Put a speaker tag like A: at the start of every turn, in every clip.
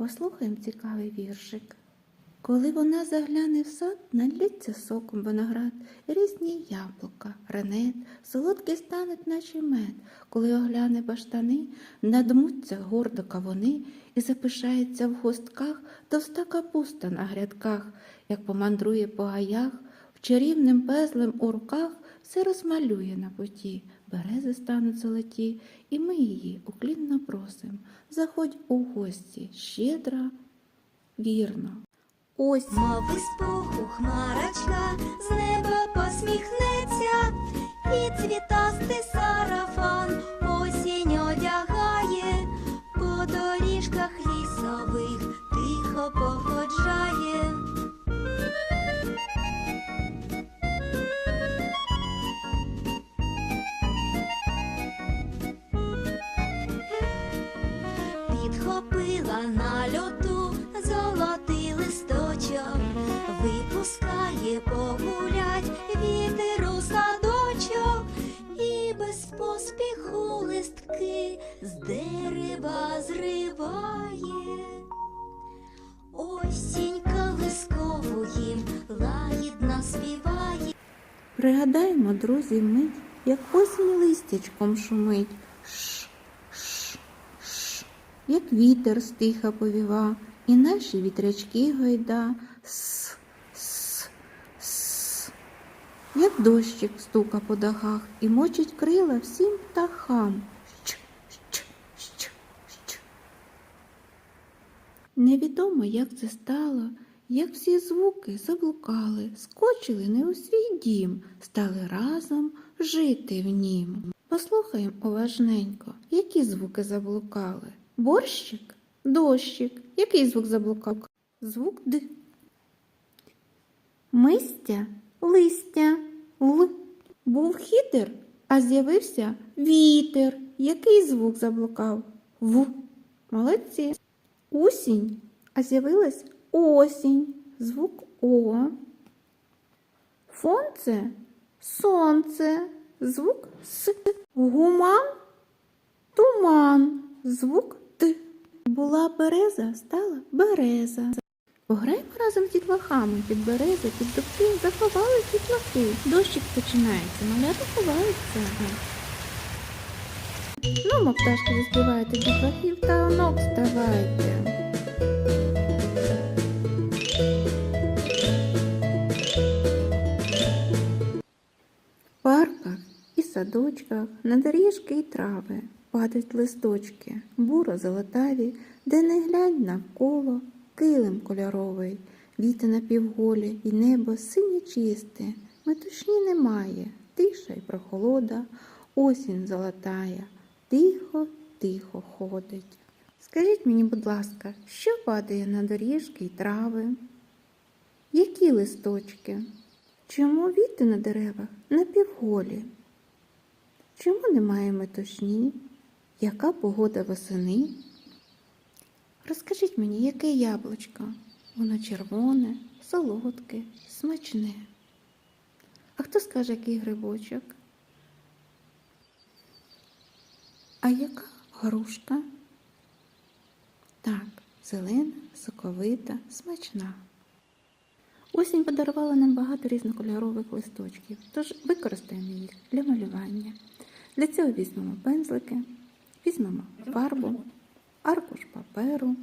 A: Послухаємо цікавий віршик. Коли вона загляне в сад, налється соком виноград, різні яблука, ренет, солодкий стануть, наче мед. Коли огляне баштани, надмуться гордо кавуни і запишається в гостках товста капуста на грядках, як помандрує по гаях, чарівним пезлем у руках все розмалює на поті, берези стануть золоті, і ми її уклінно просим. Заходь у гості, щедра, вірно. Ось
B: мови споху хмарочка з неба посміхнеться, і цвітасти сарафан На льоту золотий листочок, випускає погулять вітер у садочок, і без поспіху листки з дерева зриває. Осінька лискову їм лагідно співає.
A: Пригадаймо, друзі, мить, як осінь листячком шумить. Як вітер стиха повіва, і наші вітрячки гойда. С, с, с. Як дощик стука по дахах і мочить крила всім птахам. Щ, щ, щ, щ. Невідомо, як це стало, як всі звуки заблукали, скочили не у свій дім, стали разом жити в нім. Послухаємо уважненько, які звуки заблукали. Борщик, дощик. Який звук заблукав? Звук Д. Мистя, листя, Л. Був хітер, а з'явився вітер. Який звук заблукав? В. Молодці. Усінь, а з'явилась осінь, звук О. Фонце сонце, звук С. Гуман туман, звук. Була береза, стала береза. Пограємо разом з дітлахами під берези, під дубки, заховались дітлахи. Дощик починається, малята ховаються. Ну, мо пташки заспівайте дітлахів та онок вставайте. В парках і садочках, на доріжки і трави падають листочки, буро золотаві, де не глянь навколо, килим кольоровий, віти напівголі, і небо синє чисте, метушні немає, тиша й прохолода, осінь золотая, тихо, тихо ходить. Скажіть мені, будь ласка, що падає на доріжки й трави? Які листочки? Чому віти на деревах напівголі? Чому немає метушні? Яка погода восени? Розкажіть мені, яке яблучко? Воно червоне, солодке, смачне. А хто скаже, який грибочок? А яка грушка? Так, зелена, соковита, смачна. Осінь подарувала нам багато різнокольорових листочків, тож використаємо їх для малювання. Для цього візьмемо пензлики, візьмемо фарбу, аркуш паперу,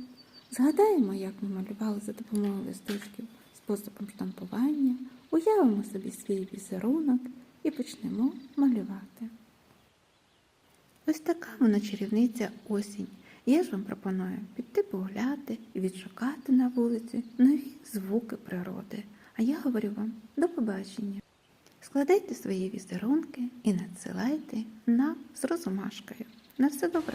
A: згадаємо, як ми малювали за допомогою листочків способом штампування, уявимо собі свій візерунок і почнемо малювати. Ось така вона чарівниця осінь. Я ж вам пропоную піти погуляти і відшукати на вулиці нові звуки природи. А я говорю вам до побачення. Складайте свої візерунки і надсилайте нам з розумашкою. На все добре!